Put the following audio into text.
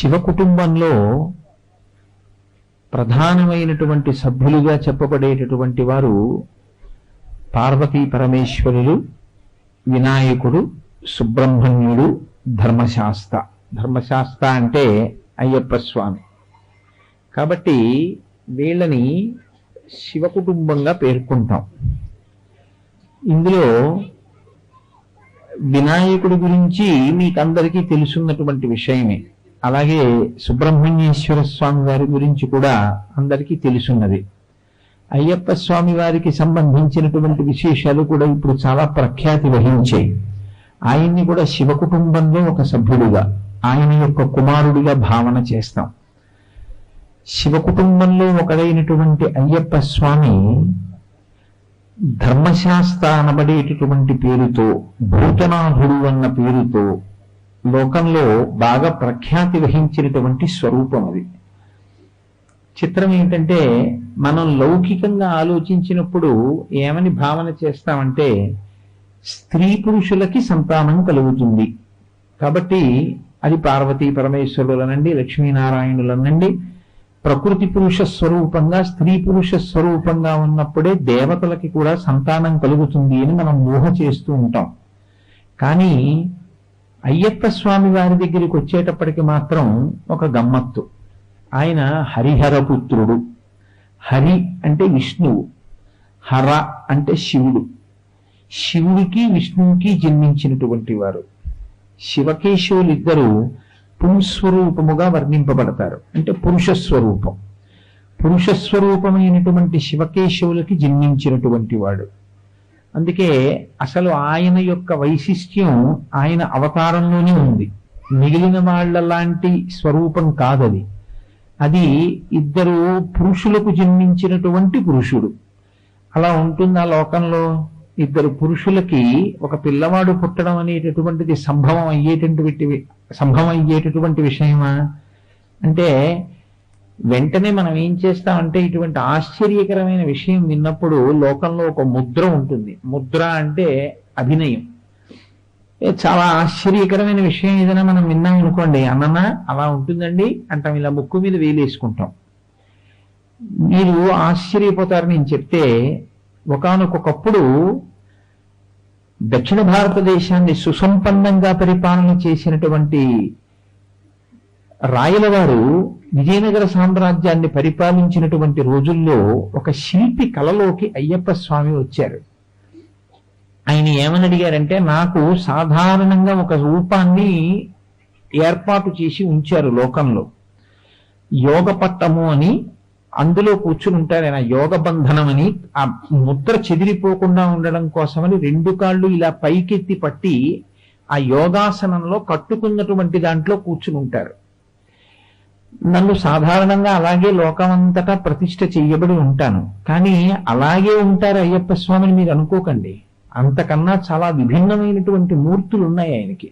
శివ కుటుంబంలో ప్రధానమైనటువంటి సభ్యులుగా చెప్పబడేటటువంటి వారు పార్వతీ పరమేశ్వరులు వినాయకుడు సుబ్రహ్మణ్యుడు ధర్మశాస్త్ర. ధర్మశాస్త్ర అంటే అయ్యప్ప స్వామి. కాబట్టి వీళ్ళని శివ కుటుంబంగా పేర్కొంటాం. ఇందులో వినాయకుడి గురించి మీకందరికీ తెలుసున్నటువంటి విషయమే. అలాగే సుబ్రహ్మణ్యేశ్వర స్వామి వారి గురించి కూడా అందరికీ తెలుసున్నది. అయ్యప్ప స్వామి వారికి సంబంధించినటువంటి విశేషాలు కూడా ఇప్పుడు చాలా ప్రఖ్యాతి వహించాయి. ఆయన్ని కూడా శివ కుటుంబంలో ఒక సభ్యుడిగా ఆయన యొక్క కుమారుడిగా భావన చేస్తాం. శివ కుటుంబంలో ఒకడైనటువంటి అయ్యప్ప స్వామి ధర్మశాస్త్ర అనబడేటటువంటి పేరుతో భూతనాథుడు అన్న పేరుతో లోకంలో బాగా ప్రఖ్యాతి వహించినటువంటి స్వరూపం అది. చిత్రం ఏంటంటే మనం లౌకికంగా ఆలోచించినప్పుడు ఏమని భావన చేస్తామంటే స్త్రీ పురుషులకి సంతానం కలుగుతుంది. కాబట్టి అది పార్వతీ పరమేశ్వరులనండి లక్ష్మీనారాయణులనండి ప్రకృతి పురుష స్వరూపంగా స్త్రీ పురుష స్వరూపంగా ఉన్నప్పుడే దేవతలకి కూడా సంతానం కలుగుతుంది అని మనం ఊహ చేస్తూ ఉంటాం. కానీ అయ్యప్ప స్వామి వారి దగ్గరికి వచ్చేటప్పటికి మాత్రం ఒక గమ్మత్తు. ఆయన హరిహరపుత్రుడు. హరి అంటే విష్ణువు. హర అంటే శివుడు. శివుడికి విష్ణువుకి జన్మించినటువంటి వారు. శివకేశవులిద్దరూ పుంస్వరూపముగా వర్ణింపబడతారు. అంటే పురుష స్వరూపం పురుష స్వరూపమైనటువంటి శివకేశవులకి జన్మించినటువంటి వాడు. అందుకే అసలు ఆయన యొక్క వైశిష్ట్యం ఆయన అవతారంలోనే ఉంది. మిగిలిన వాళ్ళ లాంటి స్వరూపం కాదది. అది ఇద్దరు పురుషులకు జన్మించినటువంటి పురుషుడు. అలా ఉంటుంది ఆ లోకంలో. ఇద్దరు పురుషులకి ఒక పిల్లవాడు పుట్టడం అనేటటువంటిది సంభవం అయ్యేటటువంటి సంభవం అయ్యేటటువంటి విషయమా? అంటే వెంటనే మనం ఏం చేస్తామంటే ఇటువంటి ఆశ్చర్యకరమైన విషయం విన్నప్పుడు లోకంలో ఒక ముద్ర ఉంటుంది. ముద్ర అంటే అభినయం. చాలా ఆశ్చర్యకరమైన విషయం ఏదైనా మనం విన్నాం అనుకోండి అన్న అలా ఉంటుందండి అంటాం. ఇలా ముక్కు మీద వేలేసుకుంటాం. మీరు ఆశ్చర్యపోతారు నేను చెప్తే ఒకానొకప్పుడు దక్షిణ భారతదేశాన్ని సుసంపన్నంగా పరిపాలన చేసినటువంటి రాయలవారు విజయనగర సామ్రాజ్యాన్ని పరిపాలించినటువంటి రోజుల్లో ఒక శిల్పి కలలోకి అయ్యప్ప స్వామి వచ్చారు. ఆయన ఏమని అడిగారంటే నాకు సాధారణంగా ఒక రూపాన్ని ఏర్పాటు చేసి ఉంచారు లోకంలో. యోగ పట్టము అని అందులో కూర్చుని ఉంటారు. ఆయన యోగ బంధనం అని ఆ ముద్ర చెదిరిపోకుండా ఉండడం కోసమని రెండు కాళ్ళు ఇలా పైకెత్తి పట్టి ఆ యోగాసనంలో కట్టుకున్నటువంటి దాంట్లో కూర్చుని ఉంటారు. నన్ను సాధారణంగా అలాగే లోకమంతటా ప్రతిష్ట చేయబడి ఉంటాను. కానీ అలాగే ఉంటారు అయ్యప్ప స్వామిని మీరు అనుకోకండి. అంతకన్నా చాలా విభిన్నమైనటువంటి మూర్తులు ఉన్నాయి ఆయనకి.